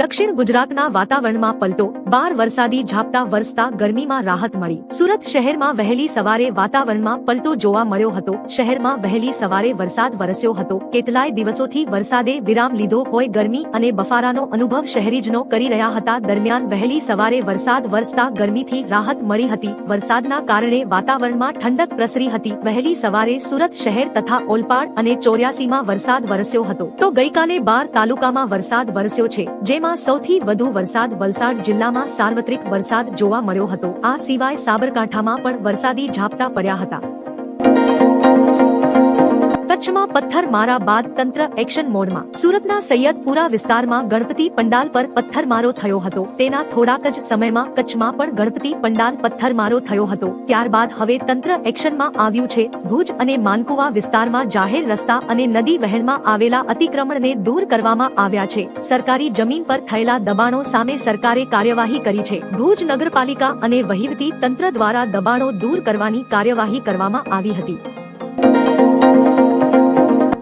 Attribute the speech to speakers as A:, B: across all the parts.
A: દક્ષિણ ગુજરાતના વાતાવરણમાં પલટો, બાર વરસાદી ઝાપટા વરસતા ગરમીમાં રાહત મળી. સુરત શહેરમાં વહેલી સવારે વાતાવરણમાં પલટો જોવા મળ્યો હતો. શહેરમાં વહેલી સવારે વરસાદ વરસ્યો હતો. કેટલાય દિવસોથી વરસાદે વિરામ લીધો હોય ગરમી અને બફારાનો અનુભવ શહેરીજનો કરી રહ્યા હતા. દરમિયાન વહેલી સવારે વરસાદ વરસતા ગરમીથી રાહત મળી હતી. વરસાદના કારણે વાતાવરણમાં ઠંડક પ્રસરી હતી. વહેલી સવારે સુરત શહેર તથા ઓલપાડ અને ચોર્યાસીમાં વરસાદ વરસ્યો હતો. તો ગઈકાલે બાર તાલુકામાં વરસાદ વરસ્યો છે, જેમાં સૌથી વધુ વરસાદ વલસાડ જિલ્લામાં સાર્વત્રિક વરસાદ જોવા મળ્યો હતો. આ સિવાય સાબરકાંઠામાં પણ વરસાદી ઝાપટા પડ્યા હતા. કચ્છમાં પથ્થર મારા બાદ તંત્ર એક્શન મોડમાં. સુરતના સૈયદપુરા વિસ્તારમાં ગણપતિ પંડાલ પર પથ્થરમારો થયો હતો. તેના થોડાક જ સમયમાં કચ્છમાં પણ ગણપતિ પંડાલ પથ્થરમારો થયો હતો. ત્યારબાદ હવે તંત્ર એક્શનમાં આવ્યું છે. ભુજ અને માનકુવા વિસ્તારમાં જાહેર રસ્તા અને નદી વહેણમાં આવેલા અતિક્રમણને દૂર કરવામાં આવ્યા છે. સરકારી જમીન પર થયેલા દબાણો સામે સરકારે કાર્યવાહી કરી છે. ભુજ નગરપાલિકા અને વહીવટી તંત્ર દ્વારા દબાણો દૂર કરવાની કાર્યવાહી કરવામાં આવી હતી.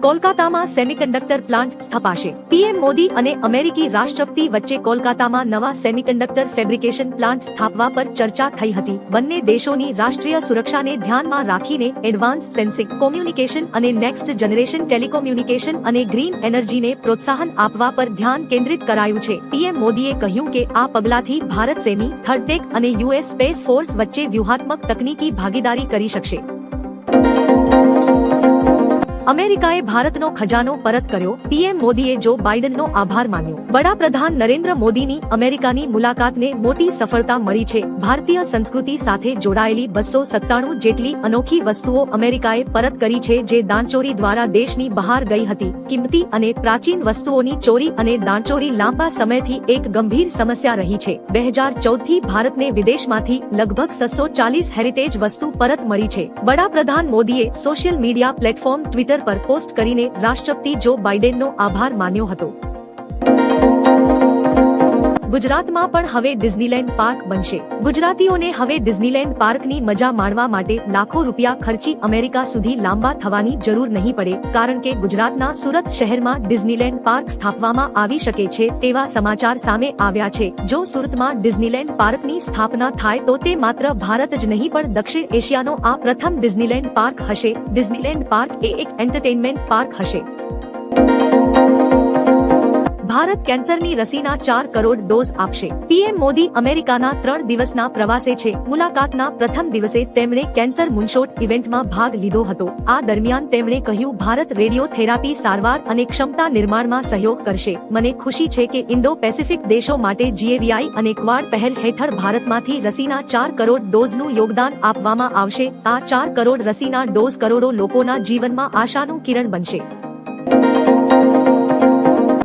A: કોલકાતામાં સેમિકન્ડક્ટર પ્લાન્ટ સ્થપાશે. પીએમ મોદી અને અમેરિકી રાષ્ટ્રપતિ વચ્ચે કોલકાતામાં નવા સેમિકન્ડક્ટર ફેબ્રિકેશન પ્લાન્ટ સ્થાપવા પર ચર્ચા થઈ હતી. બંને દેશોની રાષ્ટ્રીય સુરક્ષાને ધ્યાનમાં રાખીને એડવાન્સ સેન્સિંગ, કોમ્યુનિકેશન અને નેક્સ્ટ જનરેશન ટેલિકોમ્યુનિકેશન અને ગ્રીન એનર્જીને પ્રોત્સાહન આપવા પર ધ્યાન કેન્દ્રિત કરાયું છે. પીએમ મોદીએ કહ્યું કે આ પગલાથી ભારત સેમી થર્ડટેક અને યુએસ સ્પેસ ફોર્સ વચ્ચે વ્યૂહાત્મક તકનીકી ભાગીદારી કરી શકશે. અમેરિકાએ ભારતનો ખજાનો પરત કર્યો. પીએમ મોદીએ જો બાઇડનનો આભાર માન્યો. વડાપ્રધાન નરેન્દ્ર મોદીની અમેરિકાની મુલાકાતને મોટી સફળતા મળી છે. ભારતીય સંસ્કૃતિ સાથે જોડાયેલી બસો સત્તાણું જેટલી અનોખી વસ્તુઓ અમેરિકાએ પરત કરી છે જે દાણચોરી દ્વારા દેશની બહાર ગઈ હતી. કિંમતી અને પ્રાચીન વસ્તુઓની ચોરી અને દાણચોરી લાંબા સમયથી એક ગંભીર સમસ્યા રહી છે. બે હજાર ચૌદથી ભારતને વિદેશમાંથી લગભગ સસો ચાલીસ હેરિટેજ વસ્તુ પરત મળી છે. વડાપ્રધાન મોદીએ સોશિયલ મીડિયા પ્લેટફોર્મ ટ્વિટર પર પોસ્ટ કરીને રાષ્ટ્રપતિ જો બાઇડેનનો આભાર માન્યો હતો. ગુજરાતમાં પણ હવે ડિઝનીલેન્ડ પાર્ક બનશે. ગુજરાતીઓને હવે ડિઝનીલેન્ડ પાર્કની મજા માણવા માટે લાખો રૂપિયા ખર્ચી અમેરિકા સુધી લાંબા થવાની જરૂર નહીં પડે, કારણ કે ગુજરાતના સુરત શહેરમાં ડિઝનીલેન્ડ પાર્ક સ્થાપવામાં આવી શકે છે તેવા સમાચાર સામે આવ્યા છે. જો સુરતમાં ડિઝનીલેન્ડ પાર્કની સ્થાપના થાય તો તે માત્ર ભારત જ નહીં પણ દક્ષિણ એશિયાનો આ પ્રથમ ડિઝનીલેન્ડ પાર્ક હશે. ડિઝનીલેન્ડ પાર્ક એ એક એન્ટરટેનમેન્ટ પાર્ક હશે. ભારત કેન્સરની રસીના ચાર કરોડ ડોઝ આપશે. પીએમ મોદી અમેરિકાના ત્રણ દિવસના પ્રવાસે છે. મુલાકાતના પ્રથમ દિવસે તેમણે કેન્સર મુનશોટ ઇવેન્ટમાં ભાગ લીધો હતો. આ દરમિયાન તેમણે કહ્યું, ભારત રેડિયો થેરાપી સારવાર અને ક્ષમતા નિર્માણમાં સહયોગ કરશે. મને ખુશી છે કે ઇન્ડો પેસિફિક દેશો માટે જીએવીઆઈ અને ક્વાડ પહેલ હેઠળ ભારતમાંથી રસીના ચાર કરોડ ડોઝનું યોગદાન આપવામાં આવશે. આ ચાર કરોડ રસીના ડોઝ કરોડો લોકોના જીવનમાં આશાનું કિરણ બનશે.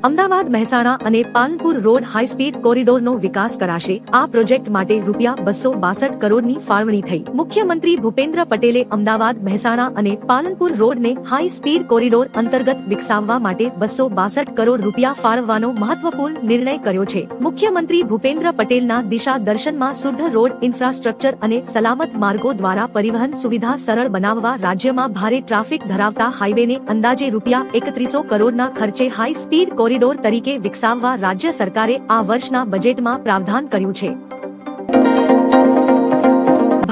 A: અમદાવાદ મહેસાણા અને પાલનપુર રોડ હાઈ સ્પીડ કોરિડોરનો વિકાસ કરાશે. આ પ્રોજેક્ટ માટે રૂપિયા બસો બાસઠ કરોડની ફાળવણી થઈ. મુખ્યમંત્રી ભૂપેન્દ્ર પટેલે અમદાવાદ, મહેસાણા અને પાલનપુર રોડને હાઈ સ્પીડ કોરિડોર અંતર્ગત વિકસાવવા માટે બસો બાસઠ કરોડ રૂપિયા ફાળવવાનો મહત્વપૂર્ણ નિર્ણય કર્યો છે. મુખ્યમંત્રી ભૂપેન્દ્ર પટેલના દિશા દર્શનમાં શુદ્ધ રોડ ઇન્ફ્રાસ્ટ્રક્ચર અને સલામત માર્ગો દ્વારા પરિવહન સુવિધા સરળ બનાવવા રાજ્યમાં ભારે ટ્રાફિક ધરાવતા હાઈવેને અંદાજે રૂપિયા એકત્રીસો કરોડના ખર્ચે હાઈ સ્પીડ કોરિડોર કોરિડોર તરીકે વિકસાવવા રાજ્ય સરકારે આ વર્ષના બજેટમાં પ્રાવધાન કર્યું છે.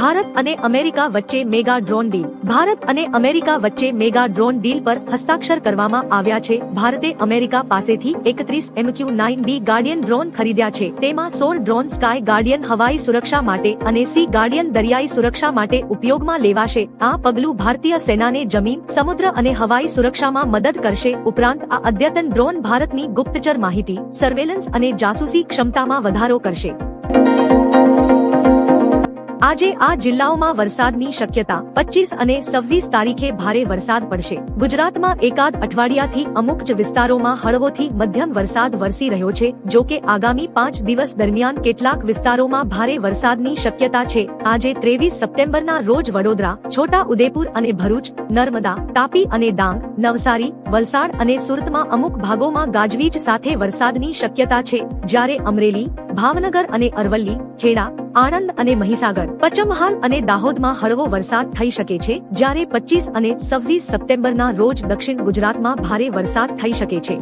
A: ભારત અને અમેરિકા વચ્ચે મેગા ડ્રોન ડીલ. ભારત અને અમેરિકા વચ્ચે મેગા ડ્રોન ડીલ પર હસ્તાક્ષર કરવામાં આવ્યા છે. ભારતે અમેરિકા પાસેથી એકત્રીસ MQ nine B Guardian drone ખરીદ્યા છે. તેમાં સોળ ડ્રોન સ્કાય ગાર્ડિયન હવાઈ સુરક્ષા માટે અને સી ગાર્ડિયન દરિયાઈ સુરક્ષા માટે ઉપયોગમાં લેવાશે. આ પગલું ભારતીય સેનાને જમીન, સમુદ્ર અને હવાઈ સુરક્ષામાં મદદ કરશે. ઉપરાંત આ અદ્યતન ડ્રોન ભારતની ગુપ્તચર માહિતી, સર્વેલન્સ અને જાસૂસી ક્ષમતામાં વધારો કરશે. આજે આ જિલ્લાઓમાં વરસાદની શક્યતા પચીસ અને છવ્વીસ તારીખે ભારે વરસાદ પડશે. ગુજરાતમાં એકાદ અઠવાડિયાથી અમુક જ વિસ્તારોમાં હળવોથી મધ્યમ વરસાદ વરસી રહ્યો છે, જો કે આગામી પાંચ દિવસ દરમિયાન કેટલાક વિસ્તારોમાં ભારે વરસાદની શક્યતા છે. આજે ત્રેવીસ સપ્ટેમ્બરના રોજ વડોદરા છોટા ઉદેપુર અને ભરૂચ, નર્મદા, તાપી અને ડાંગ, નવસારી, વલસાડ અને સુરતમાં અમુક ભાગોમાં ગાજવીજ સાથે વરસાદની શક્યતા છે. જ્યારે અમરેલી, ભાવનગર અને અરવલ્લી, ખેડા આણંદ અને મહીસાગર. પચમહાલ અને દાહોદમાં હળવો વરસાદ થઈ શકે છે, જ્યારે પચીસ અને છવ્વીસ સપ્ટેમ્બરના રોજ દક્ષિણ ગુજરાતમાં ભારે વરસાદ થઈ શકે છે.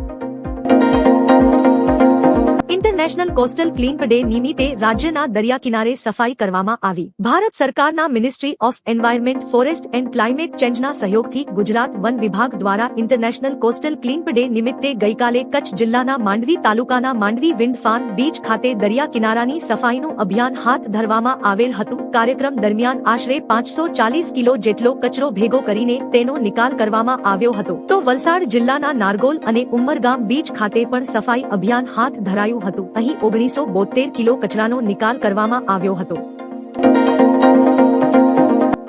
A: ઇન્ટરનેશનલ કોસ્ટલ ક્લીન ડે નિમિત્તે રાજ્યના દરિયા કિનારે સફાઈ કરવામાં આવી. ભારત સરકારના ministry of environment, forest and climate ચેન્જના સહયોગથી ગુજરાત વન વિભાગ દ્વારા ઇન્ટરનેશનલ કોસ્ટલ ક્લીન ડે નિમિત્તે ગઈકાલે કચ્છ જિલ્લાના માંડવી તાલુકાના માંડવી વિન્ડ ફાર્મ બીચ ખાતે દરિયા કિનારાની સફાઈનું અભિયાન હાથ ધરવામાં આવેલ હતું. કાર્યક્રમ દરમિયાન આશરે પાંચસો ચાલીસ કિલો જેટલો કચરો ભેગો કરીને તેનો નિકાલ કરવામાં આવ્યો હતો. તો વલસાડ જિલ્લાના નારગોલ અને ઉમરગામ બીચ ખાતે પણ સફાઈ અભિયાન હાથ ધરાયું હતું. અહીં ઓગણીસો બોતેર કિલો કચરાનો નિકાલ કરવામાં આવ્યો હતો.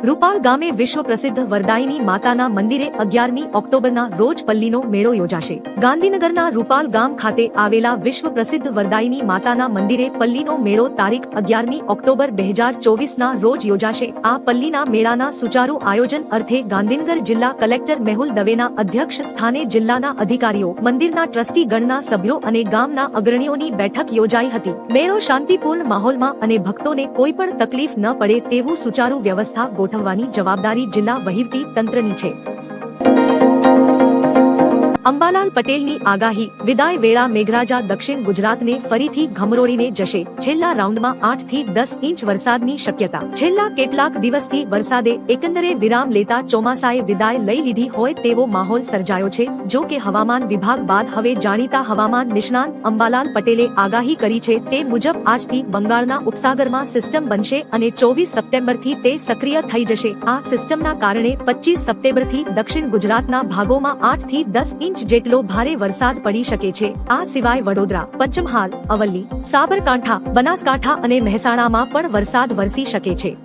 A: રૂપાલ ગામે વિશ્વ પ્રસિદ્ધ વરદાયની માતાના મંદિરે અગિયારમી ઓક્ટોબરના રોજ પલ્લીનો મેળો યોજાશે. ગાંધીનગરના રૂપાલ ગામ ખાતે આવેલા વિશ્વ પ્રસિદ્ધ વરદાયની માતાના મંદિરે પલ્લીનો મેળો તારીખ અગિયારમી ઓક્ટોબર બે હજાર ચોવીસના રોજ યોજાશે. આ પલ્લીના મેળાના સુચારુ આયોજન અર્થે ગાંધીનગર જિલ્લા કલેક્ટર મેહુલ દવેના અધ્યક્ષ સ્થાને જિલ્લાના અધિકારીઓ, મંદિરના ટ્રસ્ટી ગણના સભ્યો અને ગામના અગ્રણીઓની બેઠક યોજાઈ હતી. મેળો શાંતિપૂર્ણ માહોલમાં અને ભક્તોને કોઈ પણ તકલીફ ન પડે તેવું સુચારુ વ્યવસ્થા ગોઠવવાની જવાબદારી જિલ્લા વહીવટી તંત્રની છે. અંબાલાલ પટેલની આગાહી, વિદાય વેળા મેઘરાજા દક્ષિણ ગુજરાતને ફરીથી ઘમરોળીને જશે. છેલ્લા રાઉન્ડમાં આઠથી દસ ઇંચ વરસાદની શક્યતા. છેલ્લા કેટલાક દિવસથી વરસાદે એકંદરે વિરામ લેતા ચોમાસાએ વિદાય લઈ લીધી હોય તેવો માહોલ સર્જાયો છે. જો કે હવામાન વિભાગ બાદ હવે જાણીતા હવામાન નિષ્ણાંત અંબાલાલ પટેલે આગાહી કરી છે તે મુજબ આજથી બંગાળના ઉપસાગરમાં સિસ્ટમ બનશે અને ચોવીસ સપ્ટેમ્બરથી તે સક્રિય થઈ જશે. આ સિસ્ટમના કારણે પચીસ સપ્ટેમ્બરથી દક્ષિણ ગુજરાતના ભાગોમાં આઠથી દસ ઇંચ જેટલો ભારે વરસાદ પડી શકે છે. આ સિવાય વડોદરા, પંચમહાલ, અવલ્લી, સાબરકાંઠા, બનાસકાંઠા અને મહેસાણામાં પણ વરસાદ વરસી શકે છે.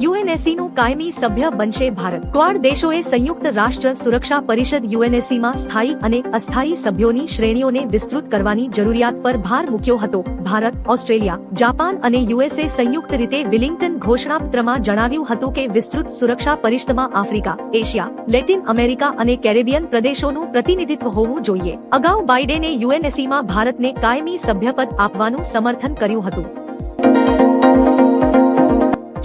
A: યુએનએસસી કાયમી સભ્ય બનશે ભારત. ક્વાડ દેશોએ સંયુક્ત રાષ્ટ્ર સુરક્ષા પરિષદ યુએનએસસી માં સ્થાયી અને અસ્થાયી સભ્યોની શ્રેણીઓને વિસ્તૃત કરવાની જરૂરિયાત પર ભાર મૂક્યો હતો. ભારત, ઓસ્ટ્રેલિયા, જાપાન અને યુએસએ સંયુક્ત રીતે વિલિંગ્ટન ઘોષણાપત્રમાં જણાવ્યું હતું કે વિસ્તૃત સુરક્ષા પરિષદમાં આફ્રિકા, એશિયા, લેટિન અમેરિકા અને કેરેબિયન પ્રદેશોનું પ્રતિનિધિત્વ હોવું જોઈએ. અગાઉ બાઇડેને યુએનએસસીમાં ભારતને કાયમી સભ્યપદ આપવાનું સમર્થન કર્યું હતું.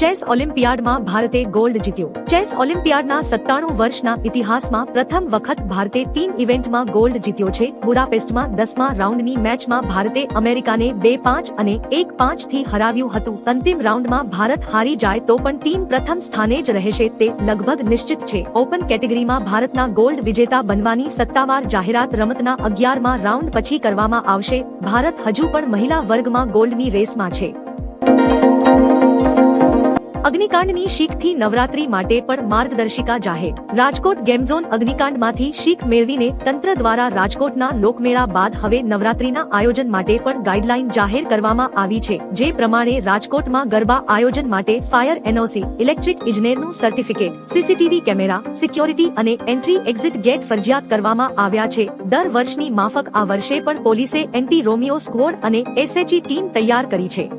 A: ચેસ ઓલિમ્પિયાડમાં ભારતે ગોલ્ડ જીત્યો. ચેસ ઓલિમ્પિયાડના સત્તાણું વર્ષના ઇતિહાસમાં પ્રથમ વખત ભારતે ટીમ ઇવેન્ટમાં ગોલ્ડ જીત્યો છે. બુડાપેસ્ટમાં દસમા રાઉન્ડની મેચમાં ભારતે અમેરિકાને બે પાંચ અને એક પાંચથી હરાવ્યું હતું. અંતિમ રાઉન્ડમાં ભારત હારી જાય તો પણ ટીમ પ્રથમ સ્થાને જ રહેશે તે લગભગ નિશ્ચિત છે. ઓપન કેટેગરીમાં ભારતના ગોલ્ડ વિજેતા બનવાની સત્તાવાર જાહેરાત રમતના અગિયારમાં રાઉન્ડ પછી કરવામાં આવશે. ભારત હજુ પણ મહિલા વર્ગમાં ગોલ્ડની રેસમાં છે. અગ્નિકાંડની શીખથી નવરાત્રી માટે પણ માર્ગદર્શિકા જાહેર. રાજકોટ ગેમ ઝોન અગ્નિકાંડમાંથી શીખ મેળવીને તંત્ર દ્વારા રાજકોટના લોકમેળા બાદ હવે નવરાત્રીના આયોજન માટે પણ ગાઈડલાઈન જાહેર કરવામાં આવી છે. જે પ્રમાણે રાજકોટમાં ગરબા આયોજન માટે ફાયર એનઓસી, ઇલેક્ટ્રિક ઇજનેરનું સર્ટિફિકેટ, સીસીટીવી કેમેરા, સિક્યોરિટી અને એન્ટ્રી એક્ઝિટ ગેટ ફરજિયાત કરવામાં આવ્યા છે. દર વર્ષની માફક આ વર્ષે પણ પોલીસે એન્ટી રોમિયો સ્કવોડ અને એસએચઈ ટીમ તૈયાર કરી છે.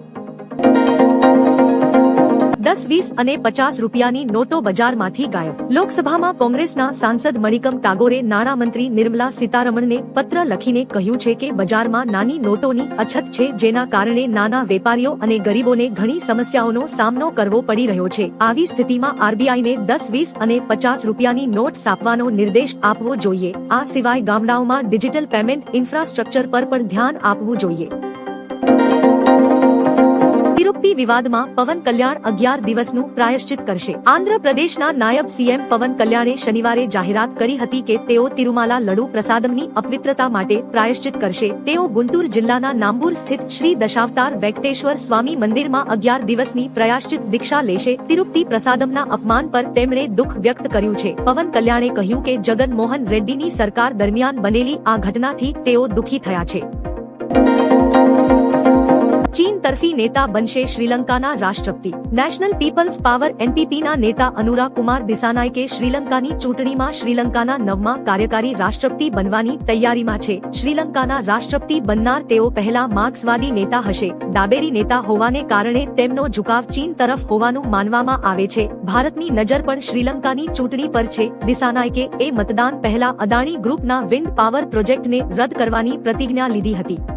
A: દસ, વીસ અને પચાસ રૂપિયાની નોટો બજારમાંથી ગાયબ. લોકસભામાં કોંગ્રેસના સાંસદ મણિકમ ટાગોરે નાણામંત્રી નિર્મલા સીતારમણને પત્ર લખીને કહ્યું છે કે બજારમાં નાની નોટોની અછત છે, જેના કારણે નાના વેપારીઓ અને ગરીબોને ઘણી સમસ્યાઓનો સામનો કરવો પડી રહ્યો છે. આવી સ્થિતિમાં આરબીઆઈને દસ, વીસ અને પચાસ રૂપિયાની નોટ સાપવાનો નિર્દેશ આપવો જોઈએ. આ સિવાય ગામડાઓમાં ડિજિટલ પેમેન્ટ ઇન્ફ્રાસ્ટ્રક્ચર પર પણ ધ્યાન આપવું જોઈએ. તિરુપતિ વિવાદમાં પવન કલ્યાણ અગિયાર દિવસનું પ્રાયશ્ચિત કરશે. આંધ્રપ્રદેશના નાયબ સીએમ પવન કલ્યાણે શનિવારે જાહેરાત કરી હતી કે તેઓ તિરુમાલા લડુ પ્રસાદમની અપવિત્રતા માટે પ્રાયશ્ચિત કરશે. તેઓ ગુંટુર જિલ્લાના નામ્બુર સ્થિત શ્રી દશાવતાર વેંકટેશ્વર સ્વામી મંદિરમાં અગિયાર દિવસની પ્રયાશ્ચિત દીક્ષા લેશે. તિરુપતિ પ્રસાદમના અપમાન પર તેમણે દુઃખ વ્યક્ત કર્યું છે. પવન કલ્યાણે કહ્યું કે જગન મોહન રેડ્ડીની સરકાર દરમિયાન બનેલી આ ઘટનાથી તેઓ દુઃખી થયા છે. ચીન તરફી નેતા બનશે શ્રીલંકાના રાષ્ટ્રપતિ. નેશનલ પીપલ્સ પાવર એનપીપીના નેતા અનુરા કુમાર દિસાનાયકે શ્રીલંકાની ચૂંટણીમાં શ્રીલંકાના નવમા કાર્યકારી રાષ્ટ્રપતિ બનવાની તૈયારીમાં છે. શ્રીલંકાના રાષ્ટ્રપતિ બનનાર તેઓ પહેલા માર્ક્સવાદી નેતા હશે. ડાબેરી નેતા હોવાને કારણે તેમનો ઝુકાવ ચીન તરફ હોવાનું માનવામાં આવે છે. ભારતની નજર પણ શ્રીલંકાની ચૂંટણી પર છે. દિસાનાયકે એ મતદાન પહેલા અદાણી ગ્રુપના વિન્ડ પાવર પ્રોજેક્ટને રદ કરવાની પ્રતિજ્ઞા લીધી હતી.